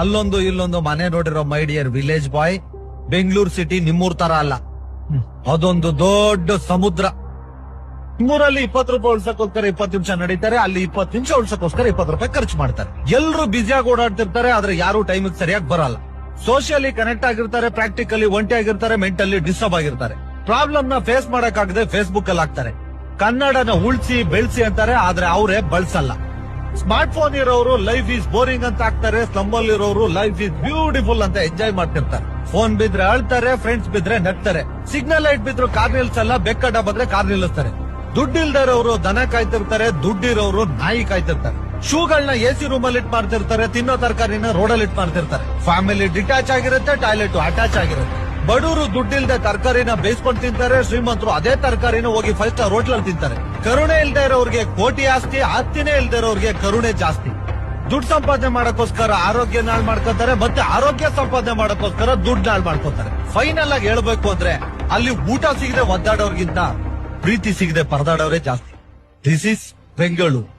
ಅಲ್ಲೊಂದು ಇಲ್ಲೊಂದು ಮನೆ ನೋಡಿರೋ my dear village boy Bengaluru city ನಿಮ್ಮೂರ್ ತರ ಅಲ್ಲ. ಅದೊಂದು ದೊಡ್ಡ ಸಮುದ್ರ. ನಿಮ್ಮೂರಲ್ಲಿ ಇಪ್ಪತ್ತು ರೂಪಾಯಿ ಉಳ್ಸಕ್ಕೋಸ್ಕರ ಇಪ್ಪತ್ತು ನಿಮಿಷ ನಡೀತಾರೆ ಅಲ್ಲಿ ಇಪ್ಪತ್ತು ನಿಮಿಷ ಉಳ್ಸಕ್ಕೋಸ್ಕರ ಇಪ್ಪತ್ತು ರೂಪಾಯಿ ಖರ್ಚು ಮಾಡ್ತಾರೆ. ಎಲ್ರು ಬ್ಯುಸಿಯಾಗಿ ಓಡಾಡ್ತಿರ್ತಾರೆ ಆದ್ರೆ ಯಾರು ಟೈಮಿಗೆ ಸರಿಯಾಗಿ ಬರಲ್ಲ. ಸೋಷಿಯಲಿ ಕನೆಕ್ಟ್ ಆಗಿರ್ತಾರೆ ಪ್ರಾಕ್ಟಿಕಲಿ ಒಂಟಿ ಆಗಿರ್ತಾರೆ ಮೆಂಟಲಿ ಡಿಸ್ಟರ್ಬ್ ಆಗಿರ್ತಾರೆ. ಪ್ರಾಬ್ಲಮ್ನ ಫೇಸ್ ಮಾಡಕ್ಕಾಗದೆ ಫೇಸ್ಬುಕ್ ಅಲ್ಲಿ ಹಾಕ್ತಾರೆ. ಕನ್ನಡನ ಉಳ್ಸಿ ಬೆಳ್ಸಿ ಅಂತಾರೆ ಆದ್ರೆ ಅವರೇ ಬಳಸಲ್ಲ. ಸ್ಮಾರ್ಟ್ ಫೋನ್ ಇರೋರು ಲೈಫ್ ಈಸ್ ಬೋರಿಂಗ್ ಅಂತ ಹಾಕ್ತಾರೆ ಸ್ಲಂಬಲ್ ಇರೋರು ಲೈಫ್ ಈಸ್ ಬ್ಯೂಟಿಫುಲ್ ಅಂತ ಎಂಜಾಯ್ ಮಾಡ್ತಿರ್ತಾರೆ. ಫೋನ್ ಬಿದ್ರೆ ಅಳ್ತಾರೆ ಫ್ರೆಂಡ್ಸ್ ಬಿದ್ರೆ ನಗ್ತಾರೆ. ಸಿಗ್ನಲ್ ಲೈಟ್ ಬಿದ್ರು ಕಾರ್ ನಿಲ್ಸಲ್ಲ ಬೆಕ್ಕಡ್ಡ ಬಂದ್ರೆ ಕಾರ್ ನಿಲ್ಲಿಸ್ತಾರೆ. ದುಡ್ಡು ಇಲ್ದಿರೋರು ದನ ಕಾಯ್ತಿರ್ತಾರೆ ದುಡ್ಡಿರೋರು ನಾಯಿ ಕಾಯ್ತಿರ್ತಾರೆ. ಶೂಗಳನ್ನ ಎ ಸಿ ರೂಮ್ ಅಲ್ಲಿ ಇಟ್ ಮಾಡ್ತಿರ್ತಾರೆ, ತಿನ್ನೋ ತರಕಾರಿನ ರೋಡಲ್ಲಿ ಇಟ್ ಮಾಡ್ತಿರ್ತಾರೆ. ಫ್ಯಾಮಿಲಿ ಡಿಟ್ಯಾಚ್ ಆಗಿರುತ್ತೆ ಟಾಯ್ಲೆಟ್ ಅಟ್ಯಾಚ್ ಆಗಿರುತ್ತೆ. ಬಡವರು ದುಡ್ಡಿಲ್ದೆ ತರಕಾರಿನ ಬೇಯಿಸ್ಕೊಂಡು ತಿಂತಾರೆ, ಶ್ರೀಮಂತರು ಅದೇ ತರಕಾರಿನ ಹೋಗಿ ಫೈವ್ ಸ್ಟಾರ್ ಹೋಟ್ಲಲ್ಲಿ ತಿಂತಾರೆ. ಕರುಣೆ ಇಲ್ದೇ ಇರೋರಿಗೆ ಕೋಟಿ ಆಸ್ತಿ, ಆಸ್ತಿನೇ ಇಲ್ದೇ ಇರೋರಿಗೆ ಕರುಣೆ ಜಾಸ್ತಿ. ದುಡ್ಡು ಸಂಪಾದನೆ ಮಾಡಕ್ಕೋಸ್ಕರ ಆರೋಗ್ಯ ನಾಳ್ ಮಾಡ್ಕೋತಾರೆ, ಮತ್ತೆ ಆರೋಗ್ಯ ಸಂಪಾದನೆ ಮಾಡಕ್ಕೋಸ್ಕರ ದುಡ್ಡು ನಾಳ್ ಮಾಡ್ಕೋತಾರೆ. ಫೈನಲ್ ಆಗಿ ಹೇಳ್ಬೇಕು ಅಂದ್ರೆ, ಅಲ್ಲಿ ಊಟ ಸಿಗದೆ ಒದ್ದಾಡೋರ್ಗಿಂತ ಪ್ರೀತಿ ಸಿಗದೆ ಪರದಾಡೋರೇ ಜಾಸ್ತಿ. This is Bengaluru